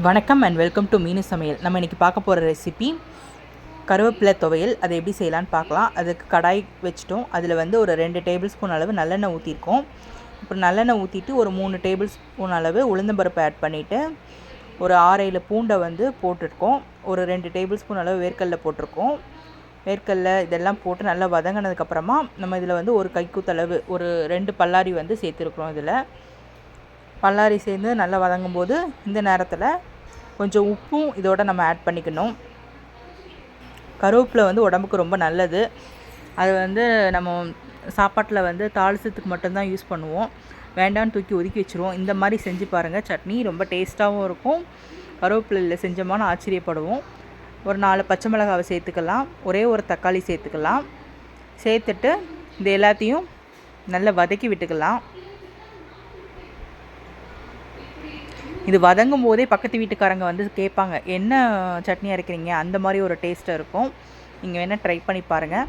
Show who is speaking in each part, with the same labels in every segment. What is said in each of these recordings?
Speaker 1: வணக்கம் and welcome to மீனு சமையல். நம்ம இன்றைக்கி பார்க்க போகிற ரெசிபி கருவேப்பிலை துவையல். அதை எப்படி செய்யலான்னு பார்க்கலாம். அதுக்கு கடாய் வச்சுட்டோம். அதில் வந்து ஒரு ரெண்டு டேபிள் ஸ்பூன் அளவு நல்லெண்ணெய் ஊற்றிருக்கோம் அப்புறம் நல்லெண்ணெய் ஊற்றிட்டு ஒரு மூணு டேபிள் ஸ்பூன் அளவு உளுந்தம்பருப்பு ஆட் பண்ணிவிட்டு ஒரு ஆறையில் பூண்டை வந்து போட்டிருக்கோம். ஒரு ரெண்டு டேபிள் ஸ்பூன் அளவு வேர்க்கடல போட்டிருக்கோம். வேர்க்கடல இதெல்லாம் போட்டு நல்லா வதங்கினதுக்கப்புறமா நம்ம இதில் வந்து ஒரு கைக்குத்தளவு ஒரு ரெண்டு பல்லாரி வந்து சேர்த்துருக்குறோம் இதில். பல்லாரி சேர்ந்து நல்லா வதங்கும் போது இந்த நேரத்தில் கொஞ்சம் உப்பும் இதோட நம்ம ஆட் பண்ணிக்கணும். கருவேப்பிலை வந்து உடம்புக்கு ரொம்ப நல்லது. அது வந்து நம்ம சாப்பாட்டில் வந்து தாளிசத்துக்கு மட்டும்தான் யூஸ் பண்ணுவோம். வேண்டான்னு தூக்கி ஒதுக்கி வச்சுருவோம். இந்த மாதிரி செஞ்சு பாருங்கள் சட்னி ரொம்ப டேஸ்ட்டாகவும் இருக்கும். கருவேப்பிலையில் செஞ்சோமான்னு ஆச்சரியப்படுவோம். ஒரு நாலு பச்சை மிளகாவை சேர்த்துக்கலாம். ஒரே ஒரு தக்காளி சேர்த்துக்கலாம். சேர்த்துட்டு இது எல்லாத்தையும் நல்லா வதக்கி விட்டுக்கலாம். இது வதங்கும் போதே பக்கத்து வீட்டுக்காரங்க வந்து கேட்பாங்க என்ன சட்னி அரைக்கிறீங்க? அந்த மாதிரி ஒரு டேஸ்ட்டாக இருக்கும். நீங்கள் வேணால் ட்ரை பண்ணி பாருங்கள்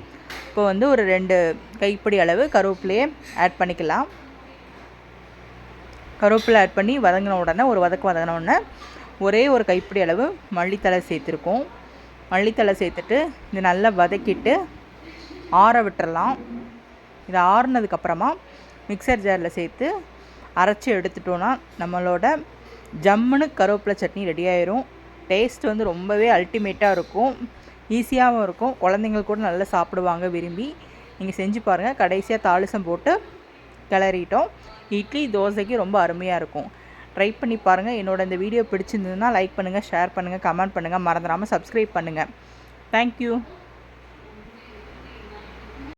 Speaker 1: இப்போ வந்து ஒரு ரெண்டு கைப்பிடி அளவு கருவேப்பிலையே ஆட் பண்ணிக்கலாம். கருவேப்பிலை ஆட் பண்ணி வதங்கின உடனே ஒரு வதக்கு வதங்கின உடனே ஒரே ஒரு கைப்பிடி அளவு மல்லித்தலை சேர்த்துருக்கோம். மல்லித்தலை சேர்த்துட்டு இது நல்லா வதக்கிட்டு ஆற விட்டுறலாம். இது ஆறுனதுக்கப்புறமா மிக்சர் ஜாரில் சேர்த்து அரைச்சி எடுத்துட்டோன்னா நம்மளோட ஜம்முன்னு கருவேப்பிலை சட்னி ரெடி ஆயிரும். டேஸ்ட் வந்து ரொம்பவே அல்டிமேட்டாக இருக்கும். ஈஸியாகவும் இருக்கும். குழந்தைங்கள் கூட நல்லா சாப்பிடுவாங்க விரும்பி. நீங்கள் செஞ்சு பாருங்கள் கடைசியாக தாளிசம் போட்டு கிளறிட்டோம். இட்லி தோசைக்கு ரொம்ப அருமையாக இருக்கும். ட்ரை பண்ணி பாருங்கள் என்னோட இந்த வீடியோ பிடிச்சிருந்ததுன்னா லைக் பண்ணுங்கள் ஷேர் பண்ணுங்கள் கமெண்ட் பண்ணுங்கள் மறந்துடாமல் சப்ஸ்கிரைப் பண்ணுங்கள் தேங்க்யூ